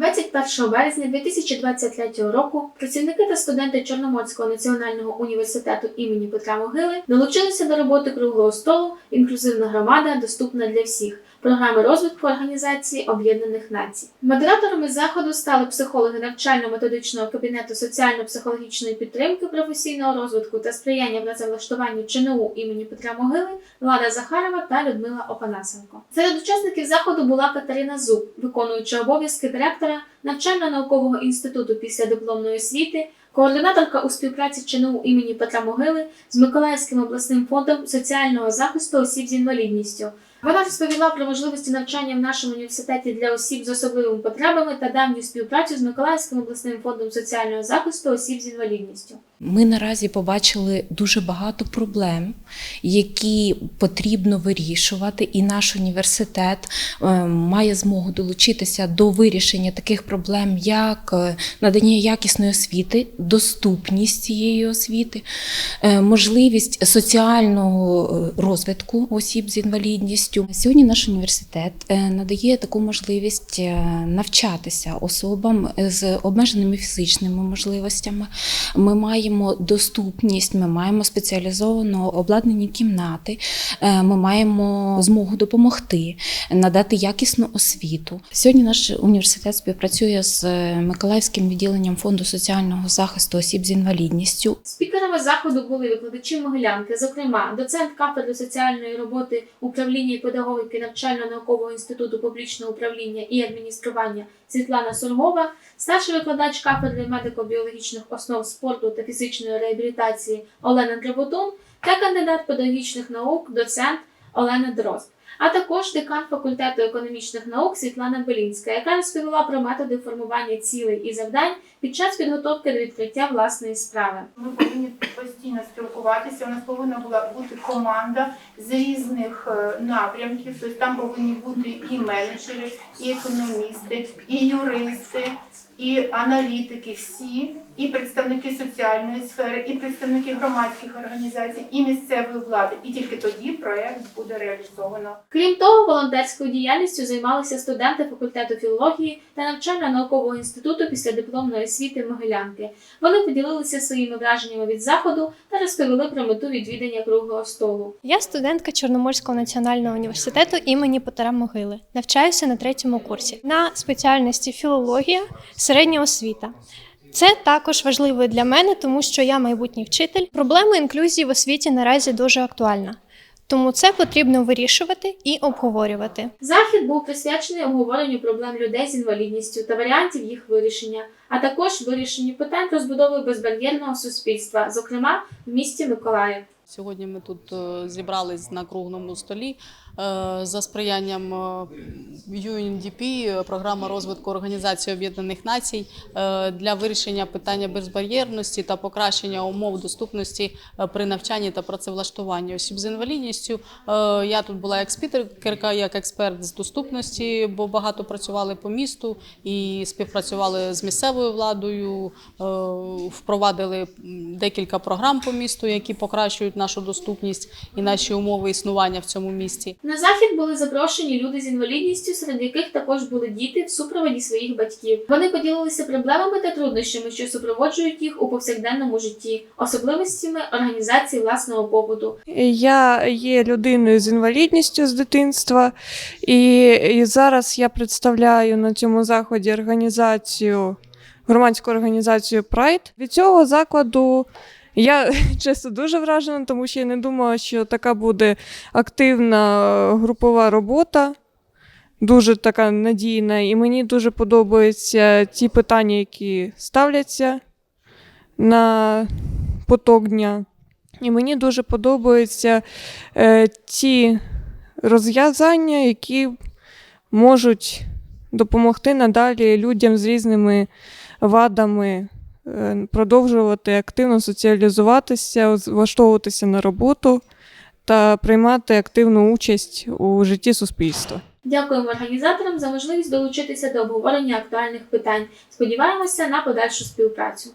21 березня 2023 року працівники та студенти Чорноморського національного університету імені Петра Могили долучилися до роботи круглого столу Інклюзивна громада доступна для всіх програми розвитку Організації Об'єднаних Націй. Модераторами заходу стали психологи навчально-методичного кабінету соціально-психологічної підтримки професійного розвитку та сприяння працевлаштуванню ЧНУ імені Петра Могили Влада Захарова та Людмила Опанасенко. Серед учасників заходу була Катерина Зуб, виконуюча обов'язки директора навчально-наукового інституту після дипломної освіти, координаторка у співпраці ЧНУ імені Петра Могили з Миколаївським обласним фондом соціального захисту осіб з інвалідністю. Вона розповіла про можливості навчання в нашому університеті для осіб з особливими потребами та давню співпрацю з Миколаївським обласним фондом соціального захисту осіб з інвалідністю. Ми наразі побачили дуже багато проблем, які потрібно вирішувати, і наш університет е, має змогу долучитися до вирішення таких проблем, як е, надання якісної освіти, доступність цієї освіти, е, можливість соціального розвитку осіб з інвалідністю. Сьогодні наш університет е, надає таку можливість е, навчатися особам з обмеженими фізичними можливостями. Ми маємо доступність, ми маємо спеціалізовано обладнані кімнати, е, ми маємо змогу допомогти, надати якісну освіту. Сьогодні наш університет співпрацює з Миколаївським відділенням фонду соціального захисту осіб з інвалідністю. Спікерами заходу були викладачі Могилянки, зокрема, доцент кафедри соціальної роботи управління і педагогіки навчально-наукового інституту публічного управління і адміністрування Світлана Сургова, старший викладач кафедри медико-біологічних основ спорту та фізичної реабілітації Олена Дребутун та кандидат педагогічних наук, доцент Олена Дрозд. А також декан факультету економічних наук Світлана Белінська, яка розповіла про методи формування цілей і завдань під час підготовки до відкриття власної справи. Ми повинні постійно спілкуватися. У нас повинна була бути команда з різних е, напрямків. Тобто там повинні бути і менеджери, і економісти, і юристи, і аналітики, всі, і представники соціальної сфери, і представники громадських організацій, і місцевої влади. І тільки тоді проект буде реалізовано. Крім того, волонтерською діяльністю займалися студенти факультету філології та навчально-наукового інституту після дипломної освіти Могилянки. Вони поділилися своїми враженнями від заходу та розповіли про мету відвідання круглого столу. Я студентка Чорноморського національного університету імені Петра Могили. Навчаюся на третьому курсі на спеціальності філологія, середня освіта. Це також важливо для мене, тому що я майбутній вчитель. Проблема інклюзії в освіті наразі дуже актуальна. Тому це потрібно вирішувати і обговорювати. Захід був присвячений обговоренню проблем людей з інвалідністю та варіантів їх вирішення, а також вирішенню питань розбудови безбар'єрного суспільства, зокрема в місті Миколаїв. Сьогодні ми тут е, зібрались на круглому столі е, за сприянням е, UNDP, програма розвитку Організації Об'єднаних Націй для вирішення питання безбар'єрності та покращення умов доступності при навчанні та працевлаштуванні осіб з інвалідністю. Я тут була як спікерка, як експерт з доступності, бо багато працювали по місту і співпрацювали з місцевою владою, впровадили декілька програм по місту, які покращують нашу доступність і наші умови існування в цьому місті. На захід були запрошені люди з інвалідністю, серед яких також були діти в супроводі своїх батьків. Вони поділилися проблемами та труднощами, що супроводжують їх у повсякденному житті, особливостями організації власного побуту. Я є людиною з інвалідністю з дитинства, і, і зараз я представляю на цьому заході організацію, громадську організацію Pride. Від цього закладу я чесно дуже вражена, тому що я не думала, що така буде активна е, групова робота. Дуже така надійна, і мені дуже подобаються ті питання, які ставляться на поток дня. І мені дуже подобаються е, ті розв'язання, які можуть допомогти надалі людям з різними вадами продовжувати активно соціалізуватися, влаштовуватися на роботу та приймати активну участь у житті суспільства. Дякуємо організаторам за можливість долучитися до обговорення актуальних питань. Сподіваємося на подальшу співпрацю.